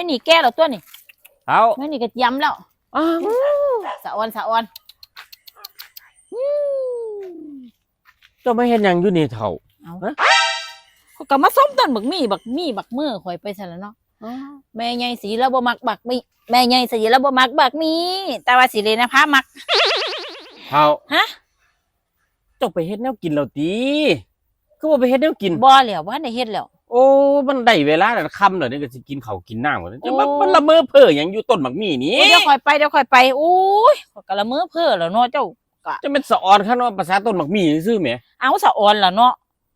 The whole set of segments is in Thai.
ว้นี่แก้แล้วตัวนี่เท่าไว้นี่ก็ยำแล้วอ้าวสะออนสะออนอืมเจ้าไม่เห็นหยังอยู่นี่เท่าเอาเขาก็มาส้มต้นบักมี่บักมี่บักมือข่อยไปซะแล้วเนาะแม่ใหญ่สีแล้วบ่มักบักมี่แม่ใหญ่สีแล้วบ่มักบักมี่แต่ว่าสิเลยนะพามักเท่าฮะเจ้าไปเฮ็ดแนวกินแล้วติคือว่าไปเฮ็ดแนวกินบ่แล้วบ่ทันได้เฮ็ดแล้ว โอ้มันได้เวลาแล้วค่ำแล้วนี่ก็สิกินข้าวกินน้ำกันจะมาโอ้ มันละเมอเพ้อหยังอยู่ต้นหมักมี่นี่โอ้ยเดี๋ยวข่อยไปเดี๋ยวข่อยไปอุ้ยข่อยก็ละเมือเพ้อแล้วเนาะเจ้า จะเป็นสะออนคันว่าภาษาต้นหมักมี่ซื่อแหม เอาสะออนล่ะเนาะ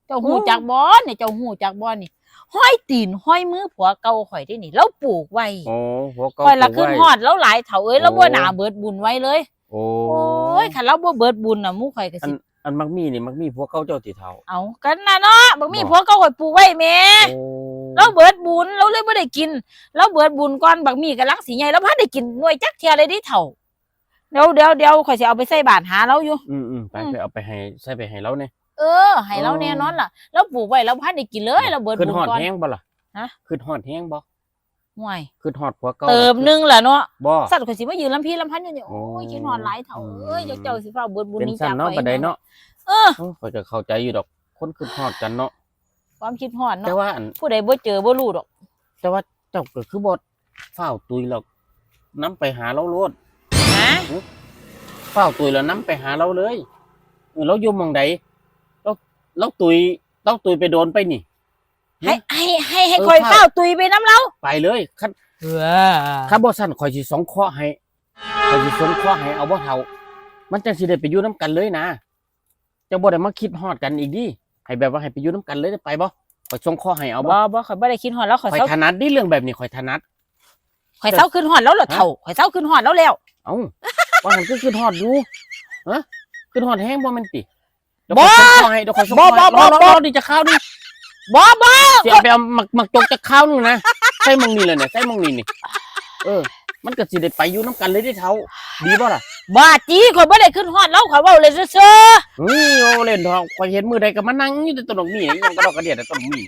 เจ้าหูโอ้ จักบ่นี่เจ้าหูจักบ่นี่ห้อยตีนห้อยมือผัวเก่าข่อยได้นี่แล้วปลูกไว้โอ้หัวเก่าข่อยละปลูขึ้กนไว้ฮอดแล้วหลายเถาเอ้ยแล้วโอ้บ่หนาเบิดบุญไว้เลย โอ้ โอ้ยคันเราบ่เบิดบุญน่ะหมู่ข่อยก็สิอัน หมักมี่นี่หมักมี่พวกเก่าเจ้าติเฒ่าเอากันน่ะเนาะบ่มีบ่ผัวเก่าข่อยปลูกไว้แม่โอ้เราเบิดบุญเราเลยบ่ได้กิน เราเบิดบุญก่อนบักมีกำลังสิใหญ่แล้วบ่ทันได้กินหน่วยจักเที่ยเลยดิเฒ่าเดี๋ยวเดี๋ยวเดี๋ยวข่อยสิเอาไปใส่บาตรหาเราอยู่ อืมอืมไปอืมไปเอาไปให้ใส่ไปให้เราเนี่ย เออให้เราแน่นอนล่ะเราปลูกไว้เราบ่ทันได้กินเลย เราเบิดขึ้นบุญฮอดก่อน แห้งบ่ล่ะฮะ ขึ้นฮอดแห้งบ่ ห่วยขึ้นฮอดพวกเก่าเติมหนึงล่ะเนาะบ่สัตว์ข่อยสิมายืนลำพี่ลำพันอยู่นี่โอ้โอ้ยคิดฮอดหลายเฒ่าเอ้ยอืมเจ้าเจ้าสิฟ้าเบิดบุญเป็นนี้สั้นจากเนาะข่อยบัดใดเนาะเออเออเขาจะเข้าใจอยู่ดอก คนขึ้นฮอดกันเนาะความคิดฮอดแต่เนาะว่าอันผู้ใดบ่เจอบ่รู้ดอก แต่ว่าเจ้าก็คือบ่เฝ้าวตุยแล้วนํไปหาเราโลดฮะเฝ้าวตุยแล้วนํไปหาเราเลยเออเราอยู่หมองใดเราเราตุยเราตุยไปโดนไปนี่ ให้ให้ให้ให้เออข่อยถ้าเฝ้าตุยไปน้ำเราไปเลยคันเออคันบ่สั่นข่อยสิสองเคราะห์ให้ข่อยสิสงเคราะห์ให้เอาบ่เท่า มันจังสิได้ไปอยู่นํกันเลยนะเจ้าบ่ได้มาคิดฮอดกันอีกดิให้แบบว่าให้ไปอยู่นํกันเลยได้ไปบ่ข่อยสงเคราะห์ให้เอาบ่บ่บ่ข่อยบ่ได้คิดฮอดแล้วข่อยข่อยเศร้าถนัดดิเรื่องแบบนี้ข่อยถนัดข่อยเศร้าขึ้นฮอดแล้วเหรอเฒ่าข่อยเศร้าขึ้นฮอดแล้วแล้วเอ้าว่าหันก็ขึ้นฮอดอยู่ฮะขึ้นฮอดแห้งบ่แม่นติเดี๋ยวบ่ข่อยส่งข้อให้เดี๋ยวข่อยส่งข้อให้บ่บ่รอบ่รอบ่รอดิจะข้าวนี่ บ่บ่สิเอาไปเอาหมักหมักจกจะข้าวนึงนะใส่หมองนี่เลยเนี่ยใส่หมองนี่นี่เออ มันก็สิได้ไปอยู่นํกันเลยได้เท่าดีบ่ล่ะบ่จีข่อยบ่ได้ขึ้นฮอดแล้วข่อยเว้าเลยซื่อเฮ้ยโอเล่นทองข่อยเห็นมือใดก็มานั่งอยู่แต่ต้นดอกนี่นี่ยังกระดอกกระเดียดแต่ต้นดอกนี่นี่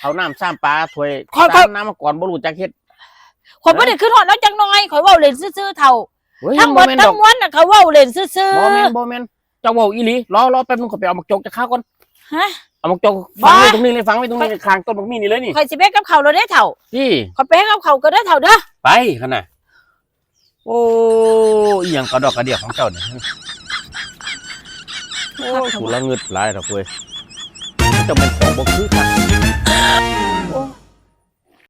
เอาน้ำซ้ำปลาถ้วยซ้ำน้ำมาก่อนบ่รู้จักเฮ็ดๆข่อยบ่ได้ขึ้นฮอดแล้วจักหน่อยข่อยเว้าเล่นซื่อๆเฒ่าเฮ้ยทั้งหมบ่ดแม่นดทั้องกมวลน่ะเขาเว้าเล่นซื่อบ่แม่นบ่แม่นเจ้าเว้าอีหลีรอรอแป๊บนึงข่อยไปเอาหมักจกจะข้าวก่อนๆฮะ เอาหมักจกบ่ฝังไว้ตรงนี้เลยฝังไว้ตรงนี้ข้างต้นดอกนี่นี่เลยนี่ข่อยสิไปกับเขาแล้วเด้เฒ่าที่ข่อยไปกับเขาก็เด้อเฒ่าเด้อไปขนาดโอ้ยอหย่างกระดอกกระเดียของเจ้าเนี่ยโอ้ยกูละเงึดหลายดอกเว้ยเจะเป็นของบ่คือกัน